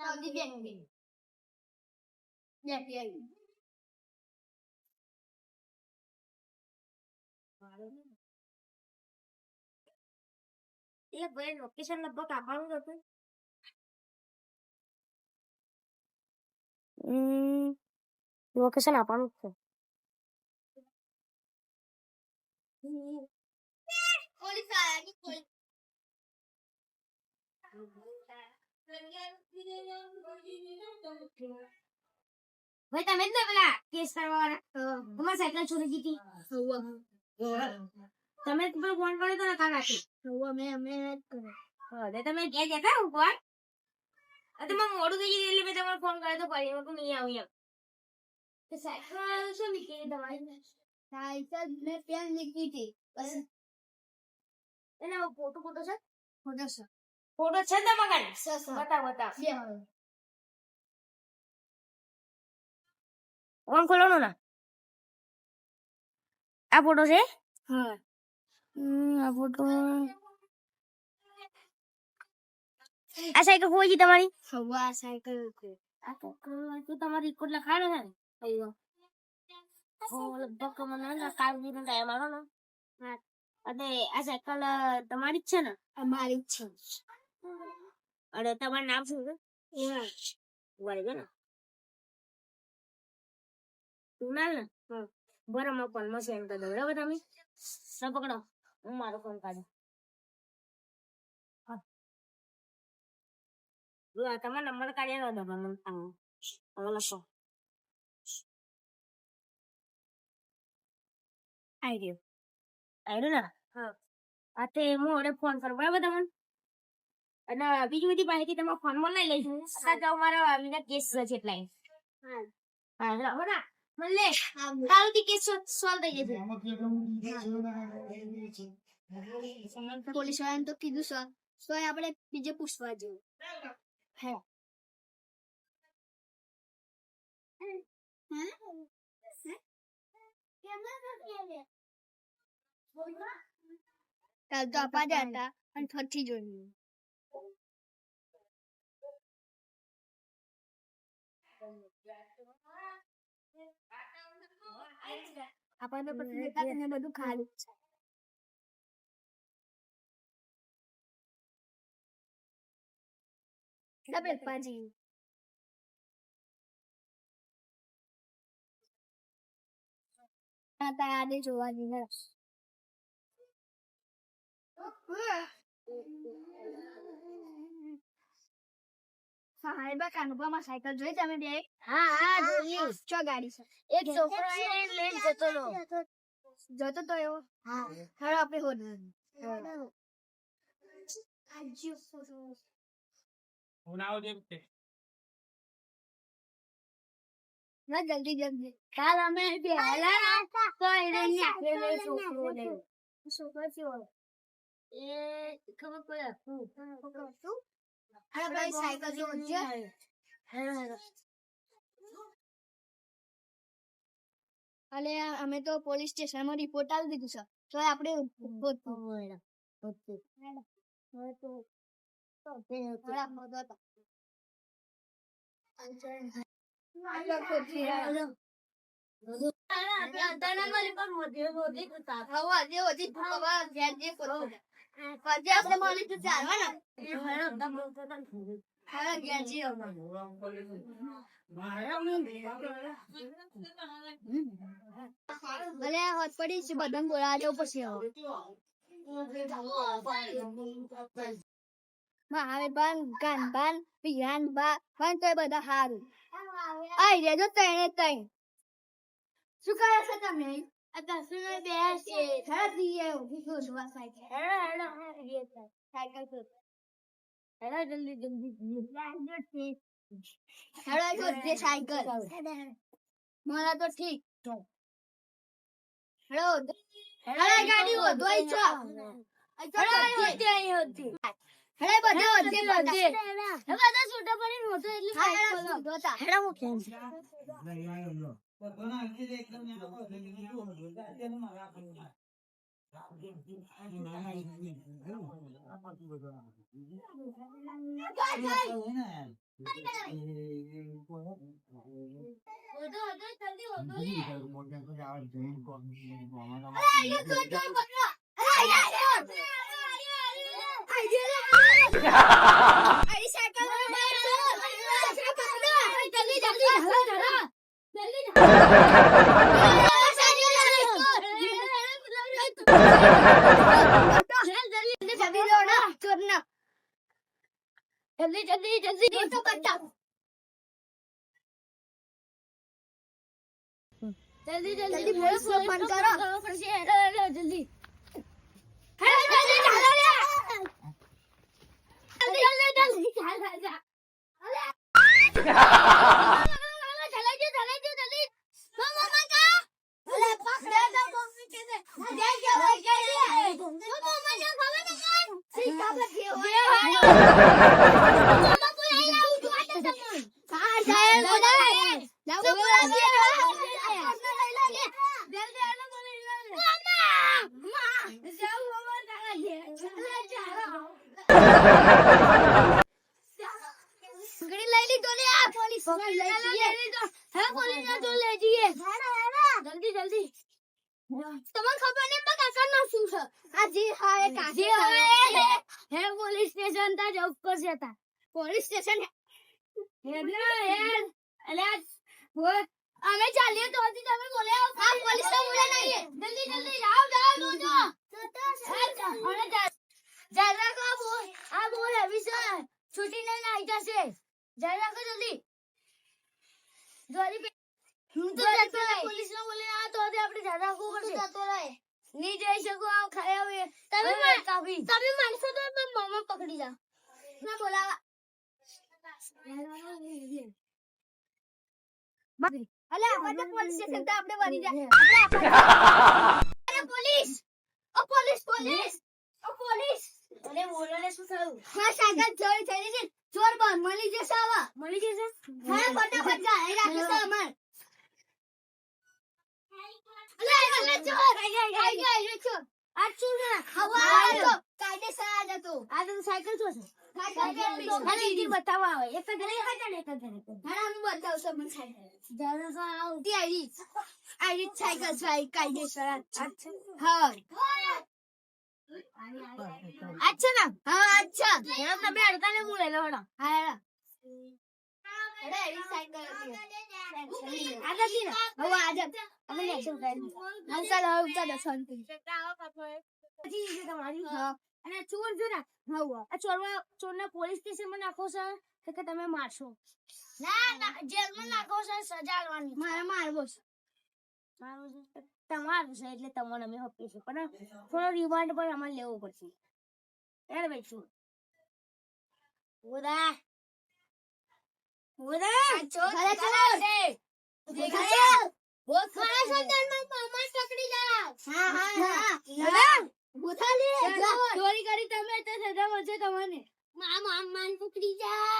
Saudi બેન બેન બેઠી આવી એટલે ભાઈ લોકેશન લગભગ આપવાનું હતું લોકેશન આપવાનું છે પોલીસ આયા કે પોલીસ ભાઈ તમે જ ને પેલા કેસ કરવા તમારી સાયકલ ચોરી જીતી તમે પણ ફોન કર્યો તો ને કાલ અમે અમે તમે ઘેર જતા હું કોણ? તમે મોડું થઈ ગયું એટલે મેં તમારો ફોન કર્યો તો ફરી વખત નહીં આવું એમ. સાયકલ શું નીકળી તમારી સાયકલ મેં પેલ લીધી હતી. બસ એના ફોટો ફોટો છે? ફોટો છે. ફોટો છે ને મગન બતાવ બતાવ. બે ખોલો ના? આ ફોટો છે? હા. આ ફોટો. આ સાયકલ કોઈ તમારી? હવા સાયકલ છે. આ તો તમારી કોટ લખાડો છે ને? અయ్యో હો લગભગ મને ના કાલજી નો ટાઈમ આવ્યો ને. અને આ સાયકલ તમારી જ છે ને? અમારી જ છે. અને તમારું નામ શું છે? રહેજો ને? કુણાલ ને? બરાબર મારા ફોનમાં સેન્ડ કરી દો બરાબર તમે? ના પકડો. હું મારો ફોન કાઢું. હા. જો નંબર કાઢ્યા દો મને આવો. હવે લખો આઈ ગયો. આવ્યું ને? હા. આ તે હું હવે ફોન કરું. બરાબર તમને? અને બીજી બધી માહિતી તમારા ફોનમાં લઈ લઈશું અત્યારે તો મારા આવીને કેસ છે એટલે હા. હા એટલે હવે ના. મને લે હા તારું કેસ સોલ્વ થઈ જશે પોલીસ વાળાને તો કીધું સર તો આપણે બીજે પૂછવા જેવું. હે. કાલ તો આપા જ હતા અને ફરથી જોયું આપણને પછી દેખાતું ને બધું ખાલી છે. ડબલ પાજી આ તારે આને જોવા જઈને સાહેબા કાનુભામાં સાયકલ જોઈ તમે બે હા હા જોયું ચો ગાડી છે. એક છોકરો એને લઈને જતો રહ્યો. જતો. તો એવો. હા. હાલો આપણે હોદ. ના જલ્દી જલ્દી. કાલ અમે તો એને છોકરો છોકરો છે. એ ખબર પડે હું ભાઈ સાયકલ જો છે હેલો હેલો અને અમે તો પોલીસ સ્ટેશનમાં રિપોર્ટ આવી દીધું છે તો આપણે ગોતવું. ઓકે હવે તો થોડા હોદો હતા. આગળ ગોતી રહ્યા. હવે આજે હજી હવે ઘેર જે કરવું પછી. ભલે હોત પડી છે બધાને બોલાવા જવું મારે બાન ગાન બાન પિયાન બા તોય બધા હારું આઈ રેજો તઈને તઈ શું કરે છે તમે અત્યારે દસમી બે છે ખરા દીએ ઊભી છો જોવા સાયકલ હેલો હેલો સાયકલ પર હેલો જલ્દી જલ્દી હેડો જો સાયકલ મારા તો ઠીક હેડો હેડો ગાડી વધોય છો? હેડો બધે હેડો બધે વધે બધે હે બધા છૂટા પડી નહોતો એટલે સાયકલ વધોતા હેલો હું કેમ વધો, વધો, જલ્દી વધો જલ્દી જલ્દી જલ્દી તો કરતા જલ્દી. જલ્દી નો ફોન કરો. જલ્દી. હેલો જલ્દી ચાલો રે જલ્દી જલ્દી જલ્દી. ચાલ ચાલ ચલાજો ચલાજો જલ્દી મમ્મા મમ્મા અલે પકડે તો મમ્મી કે દે જય જય જય જય મમ્મા મમ્મા જો ખબર ને કાન સી ખબર કે હોય મમ્મા બોલાઈ લાવ જો આટે તમને હા જાય બોલાય લાવ બોલાય જલ્દી આલો બોલાઈ લાવ મમ્મા મમ્મા જાવ મમ્મા તારા ઘેર ચાલો પકડી લઈ લીધો લે આ પોલીસ પકડી લઈ લીધો હે પોલીસ ને તો લઈ જલ્દી જલ્દી. તમને ખબર નહીં કાકા નું શું છે? આ જી હા કાકા હે પોલીસ સ્ટેશન તા જવું પડશે તા પોલીસ સ્ટેશન એટલે યાર અલ્યા વો અમે ચાલીએ તો હતી તમે બોલે આ પોલીસ તો બોલે નહીં. જલ્દી જલ્દી જાઓ જાઓ લો જો અરે જા રાખો આ બોલ આ બોલ અભી છે છૂટી નહીં આવી જશે જા રાખો જલ્દી જલ્દી હું તો જતો રહે પોલીસ ને બોલે આ તો હવે આપણે જા રાખવું પડશે જતો રહે નહીં જઈ શકો આ ખાયા હોય તમે કાપી તમે માનશો તો મમ્મા પકડી જા ના બોલાવા. અલે આપણે પોલીસ સ્ટેશન તો આપણે વળી જા આપણે પોલીસ ઓ પોલીસ પોલીસ ઓ પોલીસ અરે બોલો ને શું થયું? હા સાયકલ ચોરી થઈ ગઈ ચોર બાર મળી જશે આવા મળી જશે હા ફટાફટ જા એ રાખી છે અમાર અલે અલે ચોર આઈ ગયા આઈ ગયા આઈ ચોર આ શું છે હવા આવ્યો કાયદેસર આ જતો આ તો સાયકલ શું છે સાયકલ ખાલી એથી બતાવવા આવે એક જ ઘરે એક જ એક જ ઘરે. હા હું બતાવશું મને સાયકલ જરૂર તો કાયદેસર હા. અચ્છા ના? અચ્છા તમે અડતા ને લો અને ચોર જો ને ચોર ચોર ને પોલીસ સ્ટેશનમાં નાખો છો કે તમે મારશો? ના ના જેલમાં નાખો છે સજા આલવાની મારે મારવો છે. મારવો છે. તમારું છે એટલે તમારે અમે આપીશું પણ થોડો રિમાન્ડ પણ અમારે લેવો પડશે. યાર ભાઈ શું? ઉદા. ઉદા! ખરે ખરે દેખાય વો ખરે છે? મામા પકડી જા હા હા હા. હા લે ચોરી કરી તમે તો સજા મળશે તમને. મામા માન પકડી જા